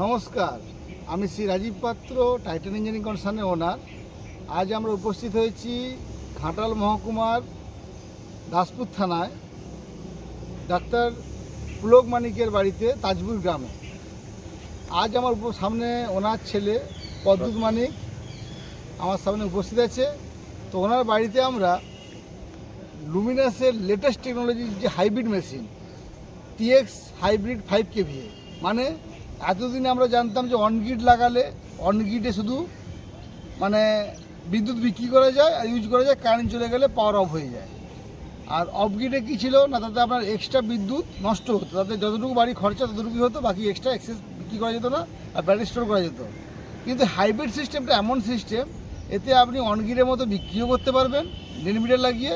নমস্কার। আমি শ্রী রাজীব পাত্র টাইটান ইঞ্জিনিয়ারিং কনসার্নের ওনার আজ আমরা উপস্থিত হয়েছি ঘাটাল মহকুমার দাসপুর থানায়, ডাক্তার পুলক মানিকের বাড়িতে তাজপুর গ্রামে। আজ আমার সামনে ওনার ছেলে পদ্মুত মানিক আমার সামনে উপস্থিত আছে। তো ওনার বাড়িতে আমরা লুমিনাসের লেটেস্ট টেকনোলজির যে hybrid machine TX hybrid five KVA মানে এতদিন আমরা জানতাম যে অন গ্রিড লাগালে অন গ্রিডে শুধু মানে বিদ্যুৎ বিক্রি করা যায় আর ইউজ করা যায় কারেন্ট চলে গেলে পাওয়ার অফ হয়ে যায়। আর অফ গ্রিডে কী ছিল না, তাতে আপনার এক্সট্রা বিদ্যুৎ নষ্ট হতো। তাতে যতটুকু বাড়ি খরচা, ততটুকুই হতো, বাকি এক্সট্রা এক্সেস বিক্রি করা যেত না আর ব্যাটারি স্টোর করা যেত। কিন্তু হাইব্রিড সিস্টেমটা এমন সিস্টেম এতে আপনি অন গ্রিডের মতো বিক্রিও করতে পারবেন ডেন লাগিয়ে।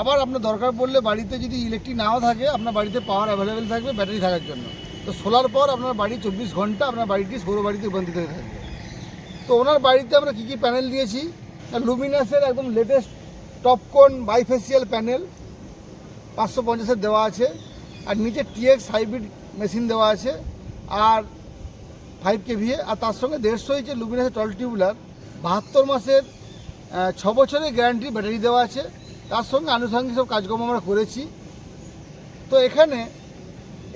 আবার আপনার দরকার পড়লে বাড়িতে যদি ইলেকট্রিক নাও থাকে, আপনার বাড়িতে পাওয়ার অ্যাভেলেবেল থাকবে ব্যাটারি থাকার জন্য। তো সোলার পর আপনার বাড়ি চব্বিশ ঘণ্টা আপনার বাড়িটি সৌর বাড়িতে রূপান্তরিত হয়ে থাকবে তো ওনার বাড়িতে আমরা কী কী প্যানেল দিয়েছি? লুমিনাসের একদম লেটেস্ট টপকন বাইফেসিয়াল প্যানেল পাঁচশো পঞ্চাশের দেওয়া আছে, আর নিচে টিএক্স হাইব্রিড মেশিন দেওয়া আছে, আর ফাইভ কেভিএ আর তার সঙ্গে দেড়শো ইঞ্চি লুমিনাসের টল টিউবুলার বাহাত্তর মাসের ছ বছরের গ্যারান্টি ব্যাটারি দেওয়া আছে। তার সঙ্গে আনুষঙ্গিক সব কাজকর্ম আমরা করেছি। তো এখানে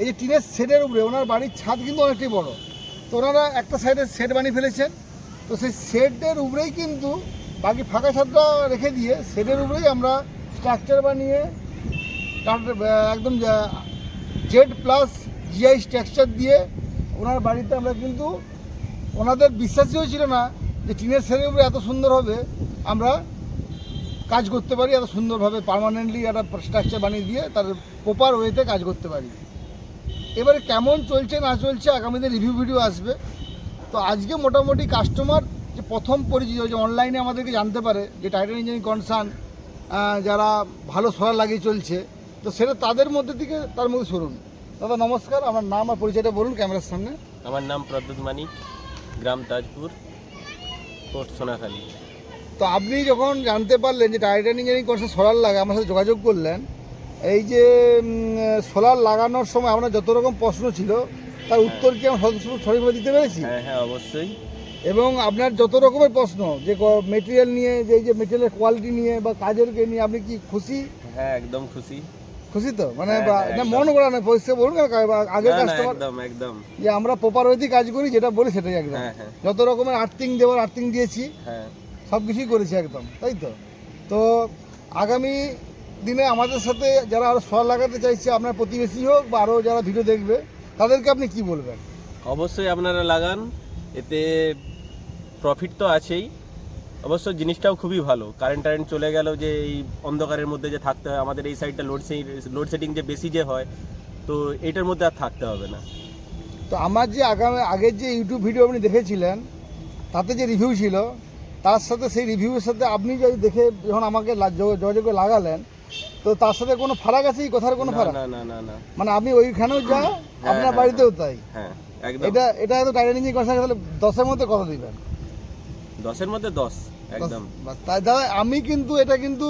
এই যে টিনের শেডের উপরে, ওনার বাড়ির ছাদ কিন্তু অনেকটাই বড়। তো ওনারা একটা সাইডে শেড বানিয়ে ফেলেছেন। তো সেই শেডের উপরেই কিন্তু বাকি ফাঁকা ছাদটা রেখে দিয়ে শেডের উপরেই আমরা স্ট্রাকচার বানিয়ে তার একদম জেড প্লাস জিআই স্ট্রাকচার দিয়ে ওনার বাড়িতে আমরা কিন্তু, ওনাদের বিশ্বাসই হয়েছিল না যে টিনের শেডের উপরে এত সুন্দর হবে। আমরা কাজ করতে পারি, এত সুন্দরভাবে পার্মানেন্টলি একটা স্ট্রাকচার বানিয়ে দিয়ে তার প্রপার ওয়েতে কাজ করতে পারি। এবারে কেমন চলছে না চলছে আগামী দিনে রিভিউ ভিডিও আসবে। তো আজকে মোটামুটি কাস্টমার যে প্রথম পরিচিত যে অনলাইনে আমাদেরকে জানতে পারে যে টাইটান ইঞ্জিনিয়ারিং কনসার্ন যারা ভালো সোলার লাগিয়ে চলছে তো সেটা তাদের মধ্যে থেকে তার মধ্যে শুনুন দাদা নমস্কার। আমার নাম আর পরিচয়টা বলুন ক্যামেরার সামনে। আমার নাম প্রদ্যুৎ মানিক গ্রাম তাজপুর পোস্ট সোনাখালী। তো আপনি যখন জানতে পারলেন যে টাইটান ইঞ্জিনিয়ারিং কোর্সে সোলার লাগে আমার সাথে যোগাযোগ করলেন এই যে সোলার লাগানোর সময় আপনার যত রকম প্রশ্ন ছিল তার উত্তর কি আমার সদস্য সঠিকভাবে দিতে পেরেছি? হ্যাঁ হ্যাঁ অবশ্যই। এবং আপনার যত রকমের প্রশ্ন যে মেটেরিয়াল নিয়ে যে এই যে মেটেরিয়ালের কোয়ালিটি নিয়ে বা কাজেরকে নিয়ে আপনি কি খুশি? হ্যাঁ একদম খুশি। খুশি তো? মানে হ্যাঁ, না মন করা না পরিষ্কার বলুন আগের কাস্টমার একদম একদম। যে আমরা প্রপার ওয়েতেই কাজ করি যেটা বলি সেটাই একদম। যত রকমের আর্থিং দেওয়ার আর্থিং দিয়েছি হ্যাঁ। সব কিছুই করেছি একদম তাই তো? তো আগামী দিনে আমাদের সাথে যারা আরও সোয়ার লাগাতে চাইছে আপনার প্রতিবেশী হোক বা আরও যারা ভিডিও দেখবে তাদেরকে আপনি কি বলবেন? অবশ্যই আপনারা লাগান এতে প্রফিট তো আছেই। অবশ্য জিনিসটাও খুবই ভালো। কারেন্ট টারেন্ট চলে গেল যে এই অন্ধকারের মধ্যে যে থাকতে হয় আমাদের এই সাইডটা লোড লোডশেডিং যে বেশি যে হয় তো এটার মধ্যে আর থাকতে হবে না। তো আমার যে আগামী আগের যে ইউটিউব ভিডিও আপনি দেখেছিলেন তাতে যে রিভিউ ছিল তার সাথে সেই রিভিউয়ের সাথে আপনি যদি দেখে যখন আমাকে যোগাযোগ লাগালেন তো তার সাথে কোনো ফারাক আছে? এই কথার কোনো ফারাক? না না না না। মানে আপনি ওইখানেও যা আপনার হ্যাঁ, বাড়িতেও তাই। হ্যাঁ একদম। এটা এটা তো টাইটানিং কথা তাহলে দশের মধ্যে কথা দিবেন। দশের মধ্যে দশ একদম। তাই দাদা আমি কিন্তু এটা কিন্তু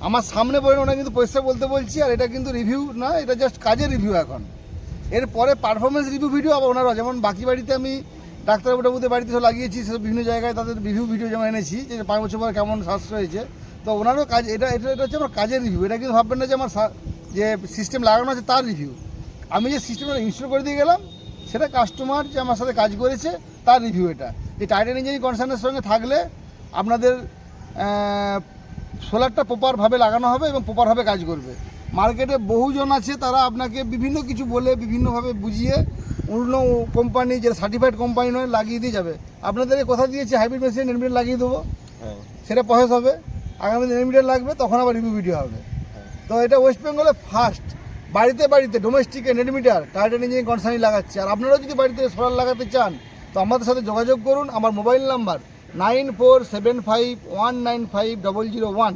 আমার সামনে বলেন ওনা কিন্তু পয়সা বলতে বলছি আর এটা কিন্তু রিভিউ না এটা জাস্ট কাজের রিভিউ এখন। এরপরে পারফরমেন্স রিভিউ ভিডিও আবার ওনারা যেমন বাকি বাড়িতে আমি ডাক্তারবাবুদের বাড়িতে সব লাগিয়েছি সেসব বিভিন্ন জায়গায় তাদের রিভিউ ভিডিও যেমন এনেছি যে পাঁচ বছর পর কেমন সাশ্রয় হয়েছে তো ওনারও কাজ এটা এটা এটা হচ্ছে আমার কাজের রিভিউ এটা কিন্তু ভাববেন না যে আমার যে সিস্টেম লাগানো আছে তার রিভিউ আমি যে সিস্টেমটা ইনস্টল করে দিয়ে গেলাম সেটা কাস্টমার যে আমার সাথে কাজ করেছে তার রিভিউ এটা। যে টাইটান ইঞ্জিনিয়ারিং কনসার্নের সঙ্গে থাকলে আপনাদের সোলারটা প্রপারভাবে লাগানো হবে এবং প্রপারভাবে কাজ করবে। মার্কেটে বহুজন আছে তারা আপনাকে বিভিন্ন কিছু বলে বিভিন্নভাবে বুঝিয়ে অন্য কোম্পানি যেটা সার্টিফাইড কোম্পানি নয় লাগিয়ে দিয়ে যাবে। আপনাদের কথা দিয়েছে হাইব্রিড মেশিন নেটমিটার লাগিয়ে দেবো। হ্যাঁ। সেটা প্রসেস হবে। আগামী নেটমিটার লাগবে, তখন আবার রিভিউ ভিডিও হবে। তো এটা ওয়েস্ট বেঙ্গলে ফার্স্ট বাড়িতে বাড়িতে ডোমেস্টিকে নেটমিটার টাইটান ইঞ্জিনিয়ারিং কনসার্নি লাগাচ্ছে। আর আপনারাও যদি বাড়িতে সোলার লাগাতে চান, তো আমাদের সাথে যোগাযোগ করুন। আমার mobile number nine four seven five one nine five double zero one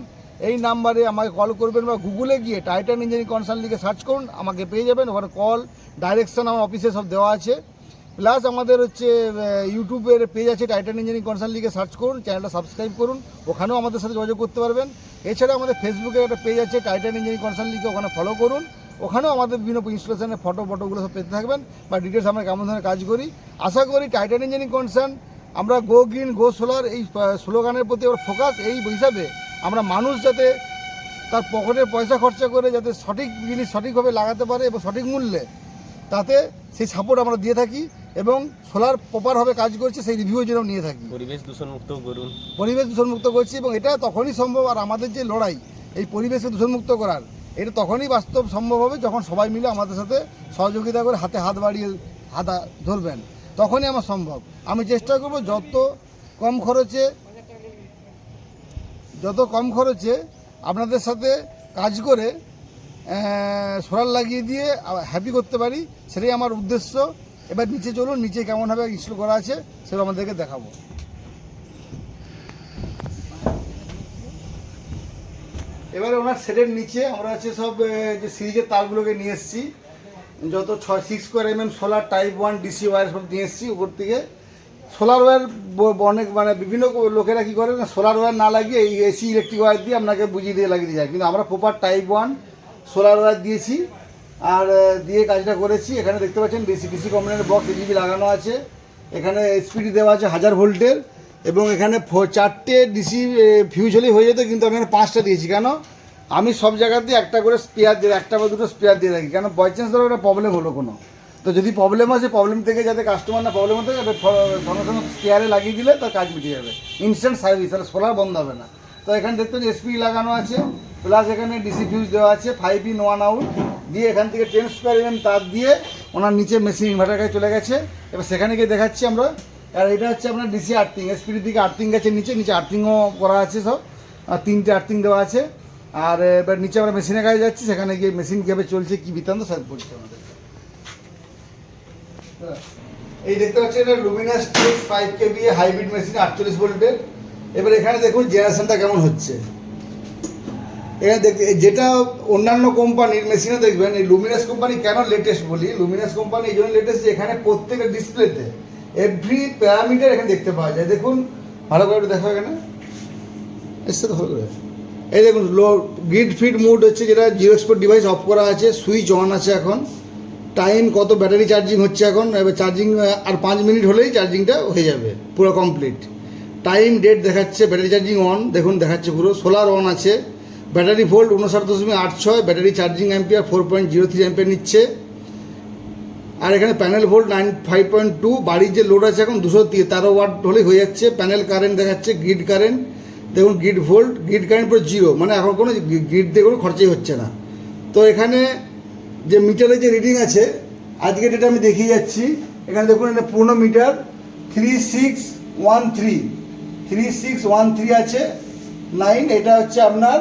এই নাম্বারে আমাকে কল করবেন বা গুগলে গিয়ে টাইটান ইঞ্জিনিয়ারিং কনসার্ন লিখে সার্চ করুন। আমাকে পেয়ে যাবেন। ওখানে কল ডাইরেকশন আমার অফিসে সব দেওয়া আছে। প্লাস আমাদের হচ্ছে ইউটিউবের পেজ আছে টাইটান ইঞ্জিনিয়ারিং কনসার্ন লিখে সার্চ করুন চ্যানেলটা সাবস্ক্রাইব করুন, ওখানেও আমাদের সাথে যোগাযোগ করতে পারবেন। এছাড়া আমাদের ফেসবুকে একটা পেজ আছে টাইটান ইঞ্জিনিয়ারিং কনসার্ন লিখে ওখানে ফলো করুন। ওখানেও আমাদের বিভিন্ন ইনস্টলেশনের ফটো ফটোগুলো সব পেতে থাকবেন বা ডিটেলস আমরা কেমন ধরনের কাজ করি। আশা করি টাইটান ইঞ্জিনিয়ারিং কনসার্ন আমরা গো গ্রিন গো সোলার এই স্লোগানের প্রতি ওর ফোকাস এই হিসাবে আমরা মানুষ যাতে তার পকেটের পয়সা খরচা করে যাতে সঠিক জিনিস সঠিকভাবে লাগাতে পারে এবং সঠিক মূল্যে তাতে সেই সাপোর্ট আমরা দিয়ে থাকি। এবং সোলার প্রপারভাবে কাজ করছে সেই রিভিউ যেন নিয়ে থাকি। পরিবেশ দূষণ মুক্ত করুন। পরিবেশ দূষণমুক্ত করছি এবং এটা তখনই সম্ভব আর আমাদের যে লড়াই এই পরিবেশকে দূষণমুক্ত করার এটা তখনই বাস্তব সম্ভব হবে যখন সবাই মিলে আমাদের সাথে সহযোগিতা করে হাতে হাত বাড়িয়ে হাত ধরবেন। তখনই আমার সম্ভব। আমি চেষ্টা করব যত কম খরচে যত কম খরচে আপনাদের সাথে কাজ করে সোলার লাগিয়ে দিয়ে হ্যাপি করতে পারি সেটাই আমার উদ্দেশ্য। এবার নিচে চলুন, নিচে কেমনভাবে ইনস্টল করা আছে সেটা আমাদেরকে দেখাবো। এবারে ওনার সেটের নিচে আমরা হচ্ছে সব যে সিরিজের তারগুলোকে নিয়ে এসেছি। যত ছয় six square M M solar type one DC wire সব নিয়ে এসেছি উপর থেকে। সোলার ওয়্যার অনেক মানে বিভিন্ন লোকেরা কী করে না সোলার ওয়্যার না লাগিয়ে এই এসি ইলেকট্রিক ওয়্যার দিয়ে আপনাকে বুঝিয়ে দিয়ে লাগিয়ে দিয়ে যায়। কিন্তু আমরা proper type one solar wire দিয়েছি। আর দিয়ে কাজটা করেছি। এখানে দেখতে পাচ্ছেন ডিসি ডিসি কোম্পানির বক্স এজিবি লাগানো আছে। এখানে এসপিডি দেওয়া আছে হাজার ভোল্টের। এবং এখানে চারটে ডিসি ফিউজ হলেই হয়ে যেত, কিন্তু আমি এখানে পাঁচটা দিয়েছি। কেন? আমি সব জায়গাতে একটা করে স্পেয়ার দিয়ে, একটা বা দুটো স্পেয়ার দিয়ে রাখি। কেন? বাই চান্স ধরো একটা প্রবলেম হলো কোনো। তো যদি প্রবলেম আছে প্রবলেম থেকে যাতে কাস্টমার না প্রবলেম হতে ফ- সঙ্গে সঙ্গে স্পেয়ারে লাগিয়ে দিলে তার কাজ মিটে যাবে। ইনস্ট্যান্ট সার্ভিস তাহলে সোলার বন্ধ হবে না। তো এখানে দেখতে এসপি লাগানো আছে। প্লাস এখানে ডিসি ফিউজ দেওয়া আছে ফাইভ ইন ওয়ান আউট দিয়ে এখান থেকে টেন স্কোয়ার এম তার দিয়ে ওনার নিচে মেশিন ইনভার্টার কাছে চলে গেছে। এবার সেখানে গিয়ে দেখাচ্ছি আমরা। আর এটা হচ্ছে আপনার ডিসি আর্থিং এসপির দিকে আর্থিং গেছে নিচে নিচে আর্থিংও করা আছে সব। তিনটে আর্থিং দেওয়া আছে। আর এবার নিচে আমরা মেশিনের কাছে যাচ্ছি, সেখানে গিয়ে মেশিন কীভাবে চলছে কী বৃত্তান্ত সব বলছে আমাদের। এই দেখতে পাচ্ছেন এটা Luminous tex five KB hybrid machine আটচল্লিশ ভোল্টের এবার এখানে দেখুন জেনারেশনটা কেমন হচ্ছে। এখানে দেখ যেটা অন্যান্য কোম্পানির মেশিনে দেখবেন, এই লুমিনাস কোম্পানি কেন লেটেস্ট বলি? লুমিনাস কোম্পানি এই জন্য লেটেস্ট যে এখানে প্রত্যেকটা ডিসপ্লেতে এভরি প্যারামিটার এখানে দেখতে পাওয়া যায়। দেখুন, ভালো করে দেখো এখানে। এসছে তো ভালো করে। এই দেখুন, লো গ্রিড ফিড মুড হচ্ছে যেটা জিরো এক্সপোর্ট ডিভাইস অফ করা আছে সুইচ অন আছে এখন। টাইম কত ব্যাটারি চার্জিং হচ্ছে এখন, এবার চার্জিং আর পাঁচ মিনিট হলেই চার্জিংটা হয়ে যাবে, পুরো কমপ্লিট টাইম ডেট দেখাচ্ছে ব্যাটারি চার্জিং অন দেখুন দেখাচ্ছে পুরো। সোলার অন আছে। ব্যাটারি ভোল্ট উনষাট দশমিক আট ছয়, battery charging ampere four point zero three ampere নিচ্ছে। আর এখানে panel volt nine five point two, বাড়ির যে লোড আছে এখন দুশো তেরো ওয়াট হলেই হয়ে যাচ্ছে। প্যানেল কারেন্ট দেখাচ্ছে গ্রিড কারেন্ট। দেখুন গ্রিড ভোল্ট গ্রিড কারেন্ট পুরো জিরো মানে এখন কোনো গ্রিড দিয়ে কোনো খরচাই হচ্ছে না। তো এখানে যে মিটারে যে রিডিং আছে আজকে ডেটা আমি দেখিয়ে যাচ্ছি। এখানে দেখুন, এটা পুরনো meter three six one three three six one three আছে। নাইন এটা হচ্ছে আপনার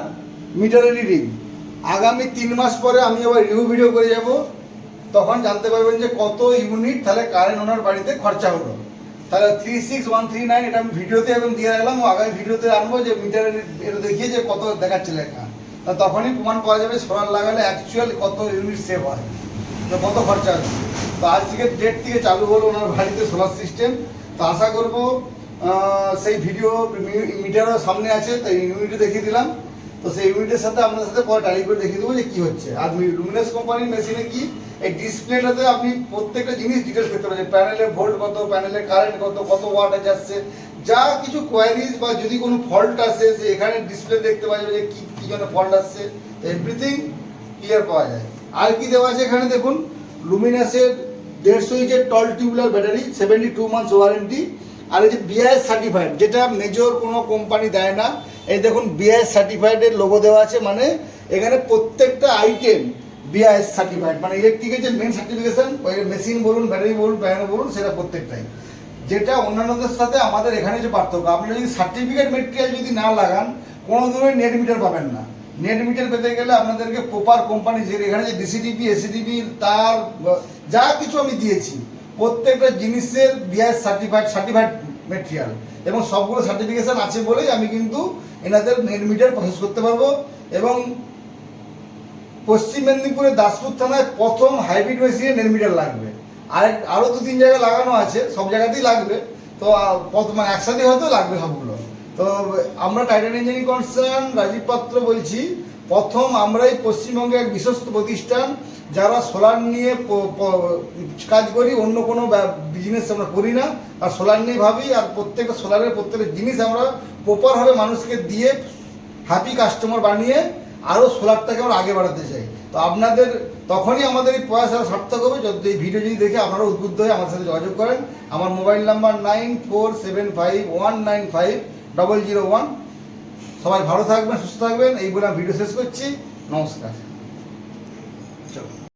মিটারের রিডিং আগামী তিন মাস পরে আমি আবার রিভিউ ভিডিও করে যাব, তখন জানতে পারবেন যে কত ইউনিট তাহলে কারেন্ট ওনার বাড়িতে খরচা হলো। তাহলে three six one three nine এটা আমি ভিডিওতে এবং দিয়ে রাখলাম, ও আগামী ভিডিওতে আনব যে মিটারের এটা দেখিয়ে যে কত দেখাচ্ছে লেখা। তা তখনই প্রমাণ পাওয়া যাবে সোলার লাগালে অ্যাকচুয়াল কত ইউনিট সেভ হয় তো কত খরচা হচ্ছে। তো আজকের ডেট থেকে চালু হলো ওনার বাড়িতে সোলার সিস্টেম তো আশা করব সেই ভিডিও মিটারও সামনে আছে, তাই ইউনিটে দেখিয়ে দিলাম। তো সেই ইউনিটের সাথে আপনাদের সাথে পরে টাইপ করে দেখিয়ে দেবো যে কী হচ্ছে। আর লুমিনাস কোম্পানির মেশিনে কি? এই ডিসপ্লেটাতে আপনি প্রত্যেকটা জিনিস ডিটেলস দেখতে পাচ্ছেন প্যানেলের ভোল্ট কত প্যানেলের কারেন্ট কত কত ওয়াটেজ আসছে যা কিছু কোয়ারিজ বা যদি কোনো ফল্ট আসে, সে এখানে ডিসপ্লে দেখতে পাওয়া যাবে যে কী কী জন্য ফল্ট আসছে। এভরিথিং ক্লিয়ার পাওয়া যায়। আর কি দেওয়া আছে এখানে দেখুন লুমিনাসের দেড়শো ইঞ্চের tall tubular battery seventy two months warranty আর এই যে বিআইএস সার্টিফাইড যেটা মেজর কোনো কোম্পানি দেয় না, এই দেখুন বিআইএস সার্টিফাইডের লোগো দেওয়া আছে মানে এখানে প্রত্যেকটা আইটেম বিআইএস সার্টিফাইড মানে ইলেকট্রিকের যে মেন সার্টিফিকেশন মেশিন বলুন ব্যাটারি বলুন প্যানেল বলুন, সেটা প্রত্যেকটাই। যেটা অন্যান্যদের সাথে আমাদের এখানে যে পার্থক্য আপনি যদি সার্টিফিকেট মেটেরিয়াল যদি না লাগান কোনো ধরনের নেট মিটার পাবেন না। নেট মিটার পেতে গেলে আপনাদেরকে প্রপার কোম্পানি যে এখানে যে ডিসিটিপি এসিটিপি তার যা কিছু আমি দিয়েছি প্রত্যেকটা জিনিসের বিআই সার্টিফাইড সার্টিফাইড মেটেরিয়াল এবং সবগুলো সার্টিফিকেশন আছে বলেই আমি কিন্তু এনাদের নেট মিটার প্রসেস করতে পারব এবং পশ্চিম মেদিনীপুরের দাসপুর থানায় প্রথম হাইব্রিড মেশিনে নেট মিটার লাগবে। আর আরও দু, তিন জায়গায় লাগানো আছে, সব জায়গাতেই লাগবে। তো মানে একসাথে হয়তো লাগবে সবগুলো। তো, আমরা টাইটান ইঞ্জিনিয়ারিং কনসার্ন রাজীব পাত্র বলছি, প্রথম আমরাই পশ্চিমবঙ্গে এক বিশ্বস্ত প্রতিষ্ঠান যারা সোলার নিয়ে কাজ করি, অন্য কোনো বিজনেস আমরা করি না। আর সোলার নিয়ে ভাবি, আর প্রত্যেকটা সোলারের প্রত্যেকটা জিনিস আমরা প্রপারভাবে মানুষকে দিয়ে হ্যাপি কাস্টমার বানিয়ে আরও সোলারটাকে আমরা আগে বাড়াতে চাই। তো আপনাদের, তখনই আমাদের এই প্রয়াস আরও সার্থক হবে। যদি এই ভিডিও যদি দেখে আপনারা উদ্বুদ্ধ হয়ে আমার সাথে যোগাযোগ করেন, আমার mobile number nine four seven five one nine five double zero one সবাই ভালো থাকবেন, সুস্থ থাকবেন। এই বলে আমি ভিডিও শেষ করছি। নমস্কার।